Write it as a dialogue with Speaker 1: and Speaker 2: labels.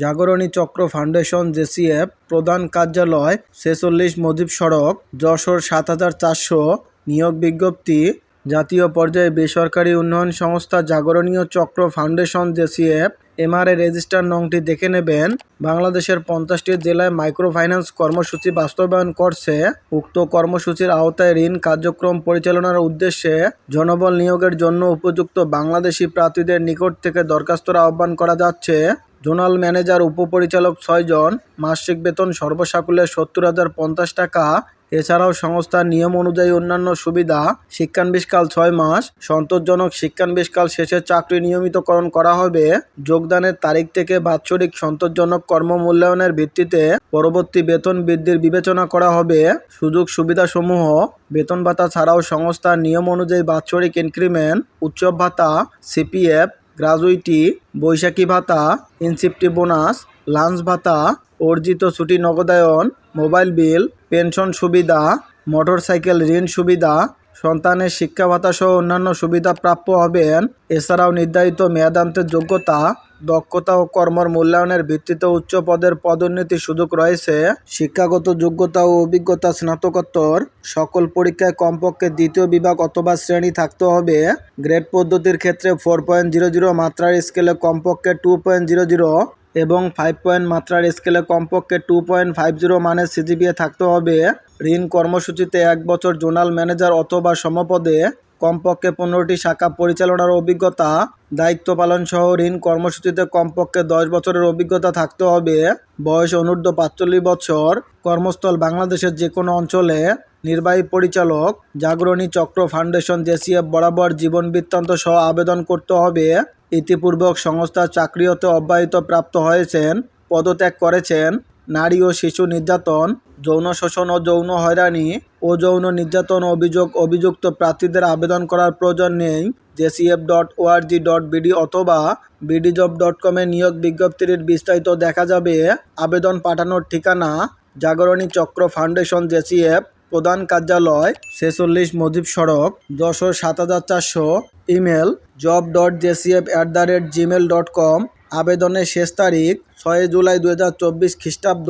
Speaker 1: জাগরণী চক্র ফাউন্ডেশন জেসিএফ প্রধান কার্যালয় ছেচল্লিশ মুজিব সড়ক যশোর সাত হাজার চারশো নিয়োগ বিজ্ঞপ্তি। জাতীয় পর্যায়ে বেসরকারি উন্নয়ন সংস্থা Jagoroniyo Chakra Foundation JCF MRA register নংটি দেখে নেবেন। বাংলাদেশের পঞ্চাশটি জেলায় মাইক্রো ফাইন্যান্স কর্মসূচি বাস্তবায়ন করছে। উক্ত কর্মসূচির আওতায় ঋণ কার্যক্রম পরিচালনার উদ্দেশ্যে জনবল নিয়োগের জন্য উপযুক্ত বাংলাদেশি প্রার্থীদের নিকট থেকে দরখাস্তর আহ্বান করা যাচ্ছে। জোনাল ম্যানেজার, উপপরিচালক ছয়জন, মাসিক বেতন সর্বসাকুল্যে সত্তর হাজার পঞ্চাশ টাকা। এছাড়াও সংস্থার নিয়ম অনুযায়ী অন্যান্য সুবিধা, শিক্ষানবিশকাল ছয় মাস। সন্তোষজনক শিক্ষানবিশকাল শেষে চাকরি নিয়মিতকরণ করা হবে। যোগদানের তারিখ থেকে বাৎসরিক সন্তোষজনক কর্ম মূল্যায়নের ভিত্তিতে পরবর্তী বেতন বৃদ্ধির বিবেচনা করা হবে। সুযোগ সুবিধাসমূহ, বেতন ভাতা ছাড়াও সংস্থার নিয়ম অনুযায়ী বাৎসরিক ইনক্রিমেন্ট, উৎসব ভাতা, সিপিএফ গ্রাজুইটি, বৈশাখী ভাতা, ইনসিপটি বোনাস, লাঞ্চ ভাতা, অর্জিত ছুটি নগদায়ন, মোবাইল বিল, পেনশন সুবিধা, মোটরসাইকেল ঋণ সুবিধা সন্তানের শিক্ষা ভাতা সহ অন্যান্য সুবিধা প্রাপ্য হবেন। এছাড়াও নির্ধারিত মেয়াদান্তের যোগ্যতা, দক্ষতা ও কর্মর মূল্যায়নের ভিত্তিতে উচ্চ পদের পদোন্নতির সুযোগ রয়েছে। শিক্ষাগত যোগ্যতা ও অভিজ্ঞতা স্নাতকোত্তর, সকল পরীক্ষায় কমপক্ষে দ্বিতীয় বিভাগ অথবা শ্রেণি থাকতে হবে। গ্রেড পদ্ধতির ক্ষেত্রে ফোর পয়েন্ট জিরো জিরো মাত্রার স্কেলে কমপক্ষে টু পয়েন্ট জিরো জিরো এবং ফাইভ পয়েন্ট মাত্রার স্কেলে কমপক্ষে টু পয়েন্ট ফাইভ জিরো মানের সিজিপিএ থাকতে হবে। ঋণ কর্মসূচিতে এক বছর জোনাল ম্যানেজার অথবা সমপদে কমপক্ষে পনেরোটি শাখা পরিচালনার অভিজ্ঞতা দায়িত্ব পালন সহ ঋণ কর্মসূচিতে কমপক্ষে দশ বছরের অভিজ্ঞতা থাকতে হবে। বয়স অনূর্ধ্ব পাঁচচল্লিশ বছর। কর্মস্থল বাংলাদেশের যে কোনো অঞ্চলে নির্বাহী পরিচালক জাগরণী চক্র ফাউন্ডেশন জেসিএফ বরাবর জীবন বৃত্তান্ত সহ আবেদন করতে হবে। ইতিপূর্বক সংস্থার চাকরি হতে অব্যাহত প্রাপ্ত হয়েছেন, পদত্যাগ করেছেন নারী ও শিশু নির্যাতন, যৌন শোষণ ও যৌন হয়রানি ও যৌন নির্যাতন অভিযোগ, অভিযুক্ত প্রার্থীদের আবেদন করার প্রয়োজন নেই। JCF dot ORG dot BD অথবা বিডিজব ডট কমে নিয়োগ বিজ্ঞপ্তির বিস্তারিত দেখা যাবে। আবেদন পাঠানোর ঠিকানা জাগরণী চক্র ফাউন্ডেশন জেসিএফ, প্রধান কার্যালয়, ছেচল্লিশ মুজিব সড়ক, যশোর সাত হাজার চারশো, email job dot JCF at the rate Gmail dot com আবেদনের শেষ তারিখ ছয় জুলাই দু হাজার চব্বিশ খ্রিস্টাব্দ